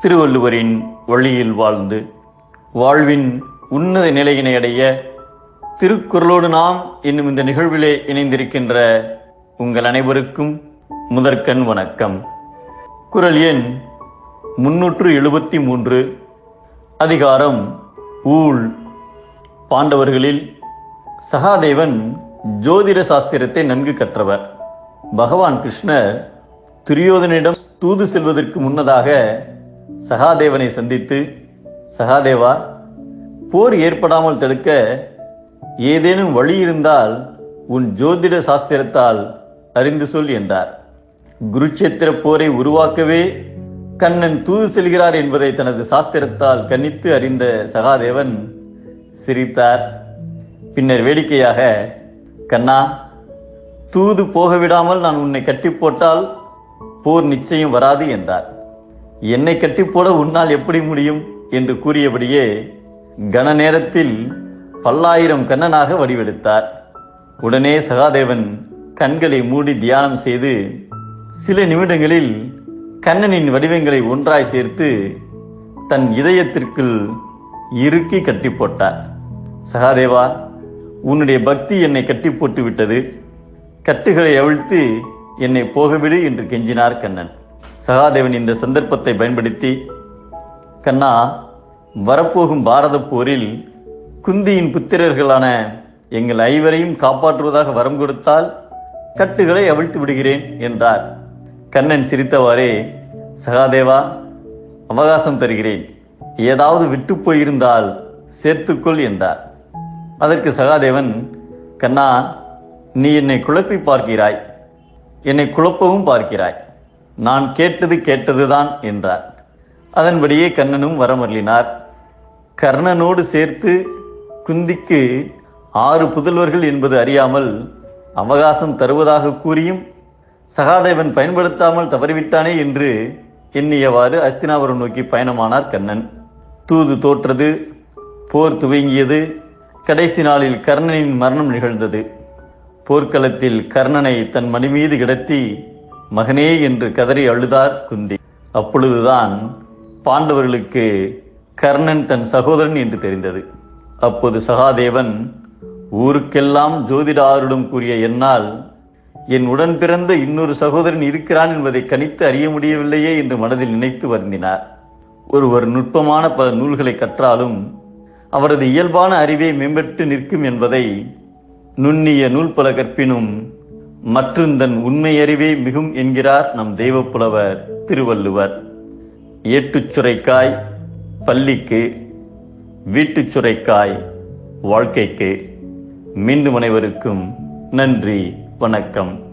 திருவள்ளுவரின் வழியில் வாழ்ந்து வாழ்வின் உன்னத நிலையினை அடைய திருக்குறளோடு நாம் என்னும் இந்த நிகழ்விலே இணைந்திருக்கின்ற உங்கள் அனைவருக்கும் முதற்கண் வணக்கம். குரல் எண் முன்னூற்று எழுபத்தி மூன்று அதிகாரம் ஊழ். பாண்டவர்களில் சகாதேவன் ஜோதிட சாஸ்திரத்தை நன்கு கற்றவர். பகவான் கிருஷ்ணர் துரியோதனிடம் தூது செல்வதற்கு முன்னதாக சகாதேவனை சந்தித்து சகாதேவா போர் ஏற்படாமல் தடுக்க ஏதேனும் வழி இருந்தால் உன் ஜோதிட சாஸ்திரத்தால் அறிந்து சொல் என்றார். குருச்சேத்திர போரை உருவாக்கவே கண்ணன் தூது செல்கிறார் என்பதை தனது சாஸ்திரத்தால் கணித்து அறிந்த சகாதேவன் சிரித்தார். பின்னர் வேடிக்கையாக கண்ணா தூது போக விடாமல் நான் உன்னை கட்டி போட்டால் போர் நிச்சயம் வராது என்றார். என்னை கட்டி போட உன்னால் எப்படி முடியும்? என்று கூறியபடியே கன நேரத்தில் பல்லாயிரம் கண்ணனாக வடிவெடுத்தார். உடனே சகாதேவன் கண்களை மூடி தியானம் செய்து சில நிமிடங்களில் கண்ணனின் வடிவங்களை ஒன்றாய் சேர்த்து தன் இதயத்திற்குள் இறுக்கி கட்டி போட்டார். சகாதேவா உன்னுடைய பக்தி என்னை கட்டி போட்டு விட்டது கட்டுகளை அவிழ்த்து என்னை போகவிடு என்று கெஞ்சினார் கண்ணன். சகாதேவன் இந்த சந்தர்ப்பத்தை பயன்படுத்தி கண்ணா வரப்போகும் பாரத போரில் குந்தியின் புத்திரர்களான எங்கள் ஐவரையும் காப்பாற்றுவதாக வரம் கொடுத்தால் கட்டுகளை அவிழ்த்து விடுகிறேன் என்றார். கண்ணன் சிரித்தவாறே சகாதேவா அவகாசம் தருகிறேன். ஏதாவது விட்டு போயிருந்தால் சேர்த்துக்கொள் என்றார். அதற்கு சகாதேவன் கண்ணா நீ என்னை குழப்பி பார்க்கிறாய். என்னை குழப்பவும் பார்க்கிறாய். நான் கேட்டது கேட்டதுதான் என்றார். அதன்படியே கண்ணனும் வரமருளினார். கர்ணனோடு சேர்த்து குந்திக்கு ஆறு புதல்வர்கள் என்பது அறியாமல் அவகாசம் தருவதாக கூறியும் சகாதேவன் பயன்படுத்தாமல் தவறிவிட்டானே என்று எண்ணியவாறு அஸ்தினாபுரம் நோக்கி பயணமானார் கண்ணன். தூது தோற்றது போர் துவங்கியது கடைசி நாளில் கர்ணனின் மரணம் நிகழ்ந்தது. போர்க்களத்தில் கர்ணனை தன் மணி மீது கிடத்தி மகனே என்று கதறி அழுதார் குந்தி. அப்பொழுதுதான் பாண்டவர்களுக்கு கர்ணன் தன் சகோதரன் என்று தெரிந்தது. அப்போது சகாதேவன் ஊருக்கெல்லாம் ஜோதிடாரிடம் கூறிய என்னால் என் உடன் பிறந்த இன்னொரு சகோதரன் இருக்கிறான் என்பதை கணித்து அறிய முடியவில்லையே என்று மனதில் நினைத்து வருந்தினார். ஒருவர் நுட்பமான பல நூல்களை கற்றாலும் அவரது இயல்பான அறிவை மேம்பட்டு நிற்கும் என்பதை நுண்ணிய நூல் பல கற்பினும் மற்றும் தன் உண்மை அறிவே மிகும் என்கிறார் நம் தெய்வப்புலவர் திருவள்ளுவர். ஏட்டுச் சுரைக்காய் பள்ளிக்கு வீட்டுச் சுரைக்காய் வாழ்க்கைக்கு மீண்டும் அனைவருக்கும் நன்றி வணக்கம்.